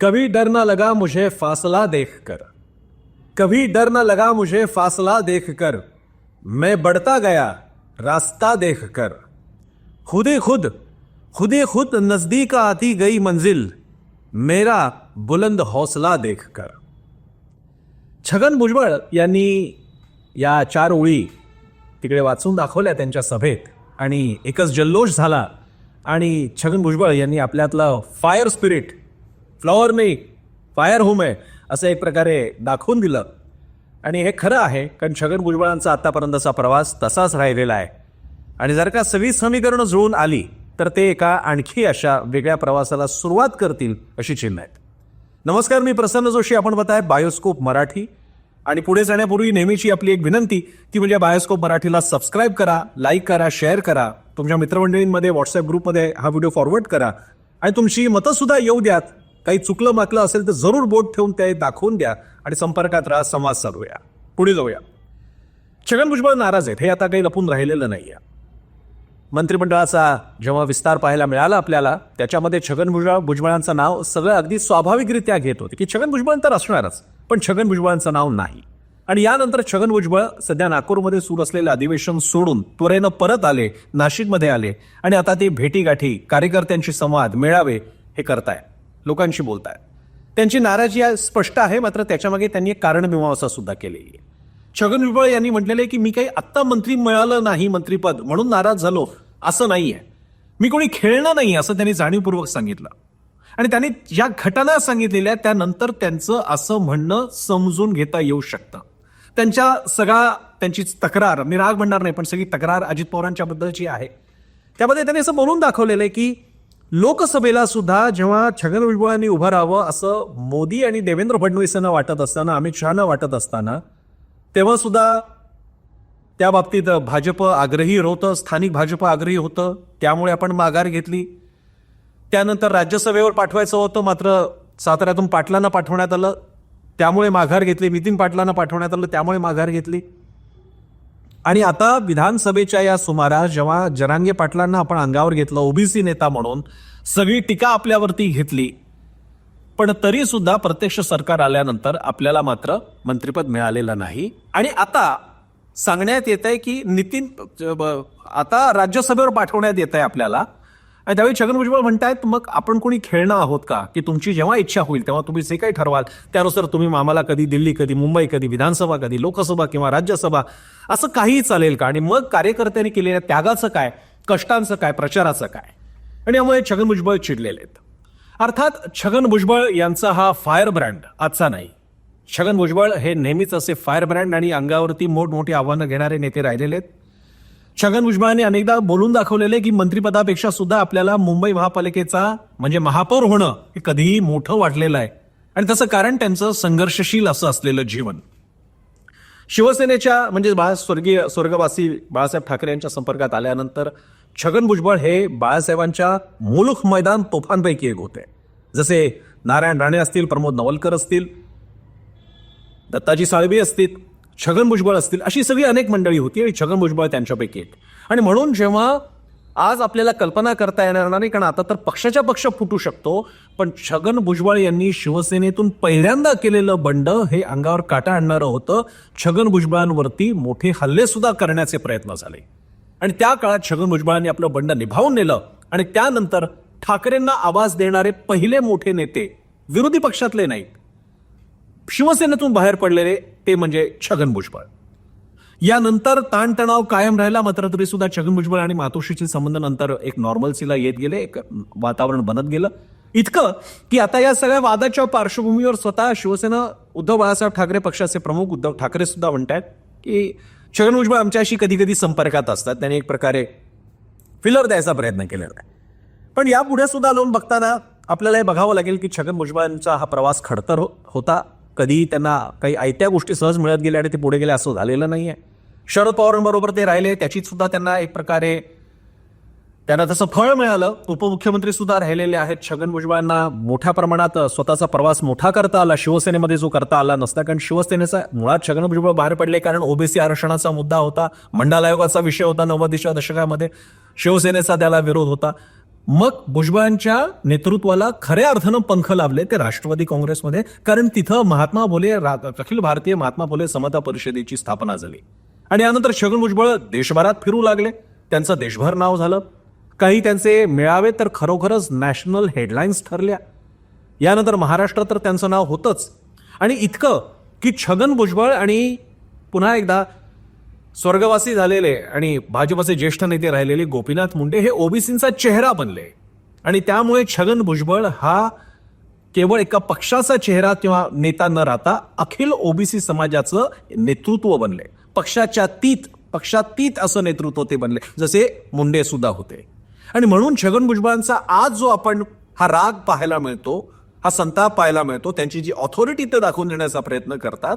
कभी डर न लगा मुझे फासला देखकर। कभी डर ना लगा मुझे फासला देखकर। मैं बढ़ता गया रास्ता देखकर। खुदे खुद खुदे खुद नजदीक आती गई मंजिल। मेरा बुलंद हौसला देखकर। छगन भुजबळ यांनी या चार ओळी तिकडे वाचून दाखवल्या त्यांच्या सभेत आणि एकच जल्लोष झाला आणि छगन भुजबळ यांनी आपल्यातलं फायर स्पिरिट फ्लॉवर मी फायर होम आहे असं एक प्रकारे दाखवून दिलं. आणि हे खरं आहे कारण छगन भुजबळांचा आत्तापर्यंतचा प्रवास तसाच राहिलेला आहे. आणि जर का सगळी समीकरणं जुळून आली तर ते एका आणखी अशा वेगळ्या प्रवासाला सुरुवात करतील अशी चिन्ह आहेत. नमस्कार मी प्रसन्न जोशी आपण बताय बायोस्कोप मराठी. आणि पुढे जाण्यापूर्वी नेहमीची आपली एक विनंती ती म्हणजे बायोस्कोप मराठीला सबस्क्राईब करा लाईक करा शेअर करा. तुमच्या मित्रमंडळींमध्ये व्हॉट्सअप ग्रुपमध्ये हा व्हिडिओ फॉरवर्ड करा. आणि तुमची मतंसुद्धा येऊ द्यात. काही चुकलं माकलं असेल तर जरूर बोट ठेवून ते दाखवून द्या आणि संपर्कात राहा संवाद चालूया पुढे जाऊया. छगन भुजबळ नाराज आहेत हे आता काही लपून राहिलेलं नाही आहे मंत्रिमंडळाचा जेव्हा विस्तार पाहायला मिळाला आपल्याला त्याच्यामध्ये छगन भुजबळ भुजबळांचं नाव सगळं अगदी स्वाभाविकरित्या घेत होते. की छगन भुजबळ तर असणारच पण छगन भुजबळांचं नाव नाही. आणि यानंतर छगन भुजबळ सध्या नागपूरमध्ये सुरू असलेलं अधिवेशन सोडून त्वरेनं परत आले नाशिकमध्ये आले आणि आता ते भेटीगाठी कार्यकर्त्यांशी संवाद मेळावे हे करताय लोकांशी बोलताय त्यांची नाराजी आज स्पष्ट आहे मात्र त्याच्यामागे त्यांनी एक कारणमीमांसा सुद्धा केलेली आहे. छगन भुजबळ यांनी म्हटलेलं आहे की मी काही आत्ता मंत्री मिळालं नाही मंत्रीपद म्हणून नाराज झालो असं नाही आहे मी कोणी खेळणं नाही असं त्यांनी जाणीवपूर्वक सांगितलं. आणि त्यांनी ज्या घटना सांगितलेल्या त्यानंतर त्यांचं असं म्हणणं समजून घेता येऊ शकतं. त्यांच्या सगळा त्यांची तक्रार मी राग म्हणणार नाही पण सगळी तक्रार अजित पवारांच्याबद्दलची आहे. त्यामध्ये त्यांनी असं बोलून दाखवलेलं आहे की लोकसभेला सुद्धा जेव्हा छगन भुजबळांनी उभं राहावं असं मोदी आणि देवेंद्र फडणवीस यांना वाटत असताना अमित शहाना वाटत असताना तेव्हा सुद्धा त्या बाबतीत भाजप आग्रही होतं स्थानिक भाजप आग्रही होतं. त्यामुळे आपण माघार घेतली. त्यानंतर राज्यसभेवर पाठवायचं होतं मात्र साताऱ्यातून पाटलांना पाठवण्यात आलं. त्यामुळे माघार घेतली नितीन पाटलांना पाठवण्यात आलं त्यामुळे माघार घेतली. आणि आता विधानसभेच्या या सुमारास जेव्हा जरांगे पाटलांना आपण अंगावर घेतलं ओबीसी नेता म्हणून सगळी टीका आपल्यावरती घेतली. पण तरी सुद्धा प्रत्यक्ष सरकार आल्यानंतर आपल्याला मात्र मंत्रिपद मिळालेलं नाही. आणि आता सांगण्यात येत आहे की नितीन आता राज्यसभेवर पाठवण्यात येत आहे आपल्याला. आणि त्यावेळी छगन भुजबळ म्हणतायत मग आपण कोणी खेळणं आहोत का? की तुमची जेव्हा इच्छा होईल तेव्हा तुम्ही जे काही ठरवाल त्यानुसार तुम्ही आम्हाला कधी दिल्ली कधी मुंबई कधी विधानसभा कधी लोकसभा किंवा राज्यसभा असं काहीही चालेल का? आणि मग कार्यकर्त्यांनी केलेल्या त्यागाचं काय? कष्टांचं काय? प्रचाराचं काय? आणि यामुळे छगन भुजबळ चिडलेले आहेत. अर्थात छगन भुजबळ यांचा हा फायर ब्रँड आजचा नाही. छगन भुजबळ हे नेहमीच असे फायर ब्रँड आणि अंगावरती मोठमोठी आव्हानं घेणारे नेते राहिलेले आहेत. छगन भुजबळांनी अनेकदा बोलून दाखवलेले की मंत्रिपदापेक्षा सुद्धा आपल्याला मुंबई महापालिकेचा म्हणजे महापौर होणं हे कधीही मोठं वाटलेलं आहे. आणि तसं कारण त्यांचं संघर्षशील असं असलेलं जीवन. शिवसेनेच्या म्हणजे बाळा स्वर्गीय स्वर्गवासी बाळासाहेब ठाकरे यांच्या संपर्कात आल्यानंतर छगन भुजबळ हे बाळासाहेबांच्या मुलुख मैदान तोफांपैकी एक होते. जसे नारायण राणे असतील प्रमोद नवलकर असतील दत्ताजी साळवी असतील छगन भुजबळ असतील अशी सगळी अनेक मंडळी होती आणि छगन भुजबळ त्यांच्यापैकी एक आणि म्हणून जेव्हा आज आपल्याला कल्पना करता येणार नाही कारण आता तर पक्षाच्या पक्ष फुटू शकतो पण छगन भुजबळ यांनी शिवसेनेतून पहिल्यांदा केलेलं बंड हे अंगावर काटा आणणारं होतं. छगन भुजबळांवरती मोठे हल्ले सुद्धा करण्याचे प्रयत्न झाले. आणि त्या काळात छगन भुजबळांनी आपलं बंड निभावून नेलं आणि त्यानंतर ठाकरेंना आवाज देणारे पहिले मोठे नेते विरोधी पक्षातले नाहीत. शिवसेनेतून बाहेर पडलेले ते म्हणजे छगन भुजबळ. यानंतर ताणतणाव कायम राहिला मात्र तरी सुद्धा छगन भुजबळ आणि मातोश्रीचे संबंध नंतर एक नॉर्मलसीला येत गेले एक वातावरण बनत गेलं. इतकं की आता या सगळ्या वादाच्या पार्श्वभूमीवर स्वतः शिवसेना उद्धव बाळासाहेब ठाकरे पक्षाचे प्रमुख उद्धव ठाकरे सुद्धा म्हणतात की छगन भुजबळ आमच्याशी कधी कधी संपर्कात असतात त्यांनी एक प्रकारे फिलर द्यायचा प्रयत्न केलेला आहे. पण यापुढे सुद्धा लोन बघताना आपल्याला हे बघावं लागेल की छगन भुजबळांचा हा प्रवास खडतर हो- होता. कधी त्यांना काही आयत्या गोष्टी सहज मिळत गेल्या आणि ते पुढे गेले असं झालेलं नाहीये. शरद पवारांबरोबर ते राहिले त्याची सुद्धा त्यांना एक प्रकारे त्यांना तसं फळ मिळालं. उपमुख्यमंत्री सुद्धा राहिलेले आहेत. छगन भुजबळांना मोठ्या प्रमाणात स्वतःचा प्रवास मोठा करता आला शिवसेनेमध्ये जो करता आला नसता. कारण शिवसेनेचा मुळात छगन भुजबळ बाहेर पडले कारण ओबीसी आरक्षणाचा मुद्दा होता मंडल आयोगाचा विषय होता नव्वदीच्या दशकामध्ये शिवसेनेचा त्याला विरोध होता. मग भुजबळांच्या नेतृत्वाला खऱ्या अर्थानं पंख लाभले ते राष्ट्रवादी काँग्रेसमध्ये कारण तिथं महात्मा फुले रा- अखिल भारतीय महात्मा फुले समता परिषदेची स्थापना झाली. आणि यानंतर छगन भुजबळ देशभरात फिरू लागले. त्यांचं देशभर नाव झालं. काही त्यांचे मेळावे तर खरोखरच नॅशनल हेडलाईन्स ठरल्या. यानंतर महाराष्ट्रात तर त्यांचं नाव होतंच. आणि इतकं की छगन भुजबळ आणि पुन्हा एकदा स्वर्गवासी झालेले आणि भाजपचे ज्येष्ठ नेते राहिलेले गोपीनाथ मुंडे हे ओबीसींचा चेहरा बनले. आणि त्यामुळे छगन भुजबळ हा केवळ एका पक्षाचा चेहरा किंवा नेता न राहता अखिल ओबीसी समाजाचं नेतृत्व बनले. पक्षाच्या तीत पक्षातीत असं नेतृत्व ते बनले जसे मुंडे सुद्धा होते. आणि म्हणून छगन भुजबळांचा आज जो आपण हा राग पाहायला मिळतो हा संताप पाहायला मिळतो. त्यांची जी ऑथॉरिटी ते दाखवून देण्याचा प्रयत्न करतात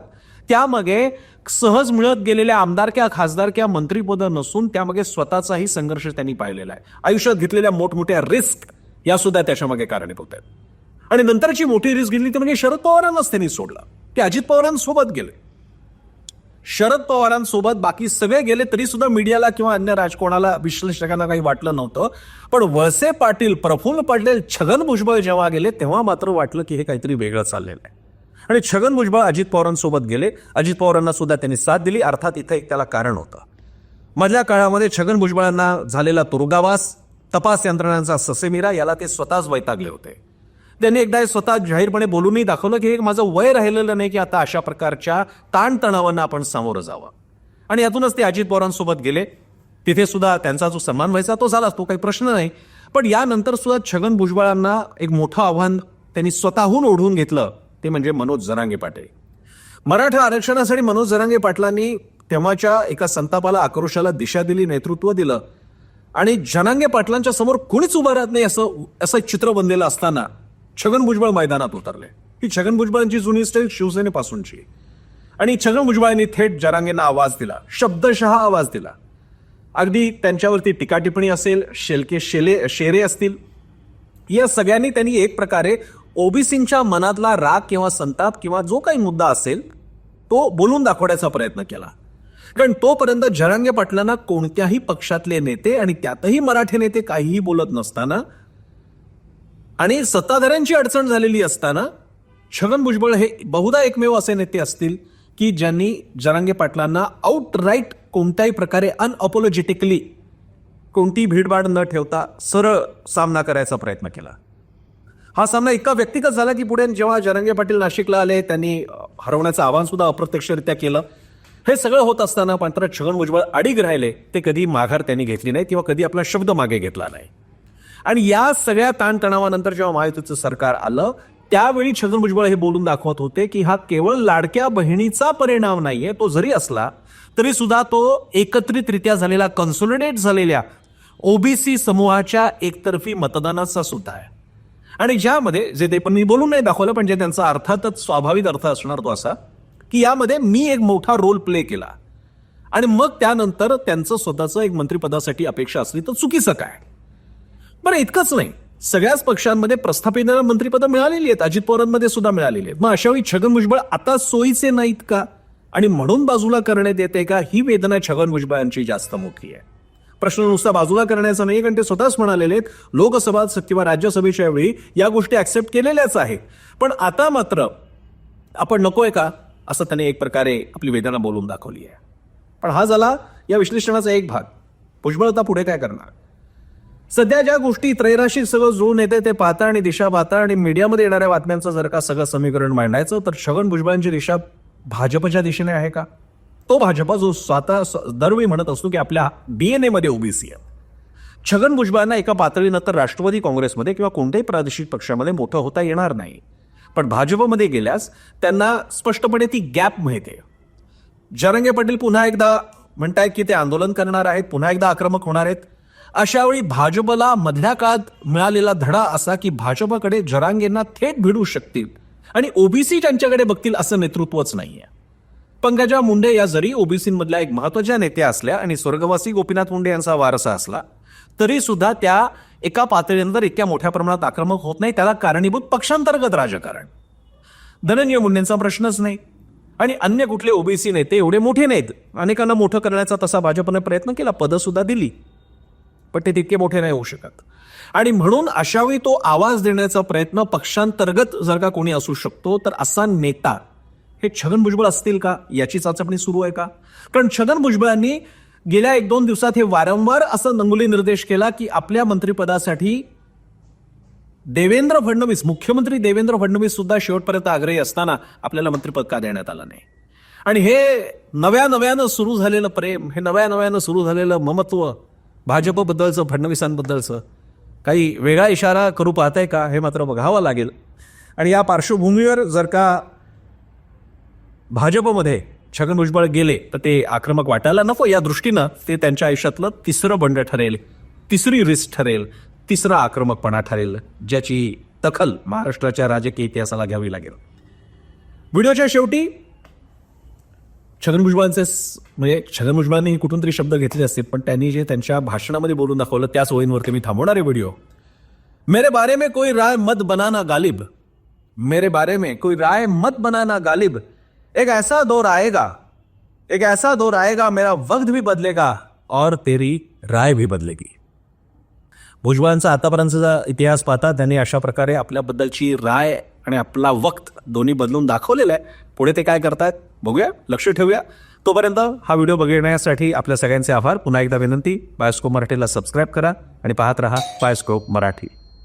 त्यामागे सहज मिळत गेलेल्या आमदारक्या खासदारक्या मंत्रीपदं नसून त्यामागे स्वतःचाही संघर्ष त्यांनी पाहिलेला आहे. आयुष्यात घेतलेल्या मोठमोठ्या रिस्क या सुद्धा त्याच्यामागे कारणीभूत आहेत. आणि नंतरची मोठी रिस्क घेतली ती म्हणजे शरद पवारांनाच त्यांनी सोडला. ते अजित पवारांसोबत गेले. शरद पवारांसोबत बाकी सगळे गेले तरी सुद्धा मीडियाला किंवा अन्य राजकोणाला विश्लेषकांना काही वाटलं नव्हतं. पण वळसे पाटील प्रफुल्ल पटेल छगन भुजबळ जेव्हा गेले तेव्हा मात्र वाटलं की हे काहीतरी वेगळं चाललेलं आहे. आणि छगन भुजबळ अजित पवारांसोबत गेले. अजित पवारांना सुद्धा त्यांनी साथ दिली. अर्थात इथं एक त्याला कारण होतं. मधल्या काळामध्ये छगन भुजबळांना झालेला तुरुंगावास तपास यंत्रणांचा ससेमिरा याला ते स्वतःच वैतागले होते. त्यांनी एकदा स्वतः जाहीरपणे बोलूनही दाखवलं की हे माझं वय राहिलेलं नाही की आता अशा प्रकारच्या ताणतणावांना आपण सामोरं जावं. आणि यातूनच ते अजित पवारांसोबत गेले. तिथे सुद्धा त्यांचा जो सन्मान व्हायचा तो झालाच तो काही प्रश्न नाही. पण यानंतर सुद्धा छगन भुजबळांना एक मोठं आव्हान त्यांनी स्वतःहून ओढून घेतलं ते म्हणजे मनोज जरांगे पाटील. मराठा आरक्षणासाठी मनोज जरांगे पाटलांनी तेव्हाच्या एका संतापाला आक्रोशाला दिशा दिली नेतृत्व दिलं. आणि जनांगे पाटलांच्या समोर कोणीच उभं राहत नाही असं असं चित्र बनलेलं असताना छगन भुजबळ मैदानात उतरले. ही छगन भुजबळांची जुनी स्टाईल शिवसेनेपासूनची. आणि छगन भुजबळांनी थेट जरांगेंना आवाज दिला शब्दशः आवाज दिला. अगदी त्यांच्यावरती टीका टिप्पणी असेल शेलके शेले शेरे असतील. या सगळ्यांनी त्यांनी एक प्रकारे ओबीसींच्या मनातला राग किंवा संताप किंवा जो काही मुद्दा असेल तो बोलून दाखवण्याचा प्रयत्न केला. कारण तोपर्यंत जरांगे पाटलांना कोणत्याही पक्षातले नेते आणि त्यातही मराठी नेते काहीही बोलत नसताना आणि सत्ताधाऱ्यांची अडचण झालेली असताना छगन भुजबळ हे बहुधा एकमेव असे नेते असतील की ज्यांनी जरांगे पाटलांना आउटराईट कोणत्याही प्रकारे अनअपोलॉजेटिकली कोणती भीडभाड न ठेवता सरळ सामना करायचा प्रयत्न केला. हा सामना इतका व्यक्तिगत झाला की पुढे जेव्हा जरांगे पाटील नाशिकला आले त्यांनी हरवण्याचं आव्हान सुद्धा अप्रत्यक्षरित्या केलं. हे सगळं होत असताना मात्र छगन भुजबळ अडीग राहिले. ते कधी माघार त्यांनी घेतली नाही किंवा कधी आपला शब्द मागे घेतला नाही. आणि या सगळ्या ताणतणावानंतर जेव्हा महायुतीचं सरकार आलं त्यावेळी छगन भुजबळ हे बोलून दाखवत होते की हा केवळ लाडक्या बहिणीचा परिणाम नाहीये तो जरी असला तरी सुद्धा तो एकत्रितरित्या झालेला कन्सोलिडेट झालेल्या ओबीसी समूहाच्या एकतर्फी मतदानाचा सुद्धा आहे. आणि ज्यामध्ये जे ते पण मी बोलून नाही दाखवलं पण जे त्यांचा अर्थातच स्वाभाविक अर्थ असणार तो असा की यामध्ये मी एक मोठा रोल प्ले केला. आणि मग त्यानंतर त्यांचं स्वतःचं एक मंत्रिपदासाठी अपेक्षा असली तर चुकीचं काय? बरं इतकंच नाही. सगळ्याच पक्षांमध्ये प्रस्थापित मंत्रीपदं मिळालेली आहेत. अजित पवारांमध्ये सुद्धा मिळालेली आहेत. मग अशा वेळी छगन भुजबळ आता सोयीचे नाहीत का? आणि म्हणून बाजूला करण्यात येते का? ही वेदना छगन भुजबळांची जास्त मोठी आहे. प्रश्न नुसता बाजूला करण्याचा नाही कारण ते स्वतःच म्हणालेले आहेत लोकसभा किंवा राज्यसभेच्या वेळी या गोष्टी ऍक्सेप्ट केलेल्याच आहेत. पण आता मात्र आपण नकोय का? असं त्याने एक प्रकारे आपली वेदना बोलून दाखवली आहे. पण हा झाला या विश्लेषणाचा एक भाग. भुजबळ आता पुढे काय करणार? सध्या ज्या गोष्टी त्रैराशी सगळं जुळून येते ते पाहता आणि दिशा पाहता आणि मीडियामध्ये येणाऱ्या बातम्यांचं जर का सगळं समीकरण मांडायचं तर छगन भुजबळांची दिशा भाजपच्या दिशेने आहे का? तो भाजपा जो स्वतः दरवेळी म्हणत असतो की आपल्या डीएनए मध्ये ओबीसी आहे छगन भुजबळांना एका पातळीनंतर राष्ट्रवादी काँग्रेसमध्ये किंवा कोणत्याही प्रादेशिक पक्षामध्ये मोठं होता येणार नाही. पण भाजपमध्ये गेल्यास त्यांना स्पष्टपणे ती गॅप मिळते. जरंगे पाटील पुन्हा एकदा म्हणतायत की ते आंदोलन करणार आहेत पुन्हा एकदा आक्रमक होणार आहेत. अशावेळी भाजपला मधल्या काळात मिळालेला धडा असा की भाजपकडे जरांगेंना थेट भिडू शकतील. आणि ओबीसी त्यांच्याकडे बघतील असं नेतृत्वच नाहीये. पंकजा मुंडे या जरी ओबीसीमधल्या एक महत्त्वाच्या नेत्या असल्या आणि स्वर्गवासी गोपीनाथ मुंडे यांचा वारसा असला तरी सुद्धा त्या एका पातळीनंतर इतक्या मोठ्या प्रमाणात आक्रमक होत नाही त्याला कारणीभूत पक्षांतर्गत राजकारण. धनंजय मुंडेंचा प्रश्नच नाही. आणि अन्य कुठले ओबीसी नेते एवढे मोठे नाहीत. अनेकांना मोठं करण्याचा तसा भाजपने प्रयत्न केला पदं सुद्धा दिली. पण ते तितके मोठे नाही होऊ शकत. आणि म्हणून अशावेळी तो आवाज देण्याचा प्रयत्न पक्षांतर्गत जर का कोणी असू शकतो तर असा नेता हे छगन भुजबळ असतील का? याची चाचपणी सुरू आहे का? कारण छगन भुजबळांनी गेल्या एक दोन दिवसात हे वारंवार असं नंगुली निर्देश केला की आपल्या मंत्रिपदासाठी देवेंद्र फडणवीस मुख्यमंत्री देवेंद्र फडणवीस सुद्धा शेवटपर्यंत आग्रही असताना आपल्याला मंत्रिपद का देण्यात आलं नाही? आणि हे नव्या नव्यानं सुरू झालेलं प्रेम हे नव्या नव्यानं सुरू झालेलं ममत्व भाजपबद्दलचं फडणवीसांबद्दलचं. काही वेगळा इशारा करू पाहताय का? हे मात्र बघावं लागेल. आणि या पार्श्वभूमीवर जर का भाजपमध्ये छगन भुजबळ गेले तर ते आक्रमक वाटायला नको. या दृष्टीनं ते त्यांच्या आयुष्यातलं तिसरं बंड ठरेल. तिसरी रिस्क ठरेल. तिसरा आक्रमकपणा ठरेल ज्याची दखल महाराष्ट्राच्या राजकीय इतिहासाला घ्यावी लागेल. व्हिडिओच्या शेवटी छगन भुजबळांचे म्हणजे छगन भुजबळांनी कुठून तरी शब्द घेतले असतील पण त्यांनी जे त्यांच्या भाषणामध्ये बोलून दाखवलं त्याच ओळींवरती मी थांबवणार आहे व्हिडिओ मेरे बारे में कोई राय मत बनाना गालिब। मेरे बारे में कोई राय मत बनाना गालिब। एक ऐसा दौर आएगा। एक ऐसा दौर आएगा मेरा वक्त भी बदलेगा और तेरी राय भी बदलेगी। भुजबळांचा आतापर्यंतचा इतिहास पाहता त्यांनी अशा प्रकारे आपल्याबद्दलची राय आणि आपला वक्त दोन्ही बदलून दाखवलेला आहे. पुढे ते काय करतात बघूया लक्ष ठेवूया. तोपर्यंत हा व्हिडिओ बघण्यासाठी आपल्या सगळ्यांचे आभार. पुन्हा एकदा विनंती बायोस्कोप मराठीला सबस्क्राईब करा आणि पाहत रहा बायोस्कोप मराठी.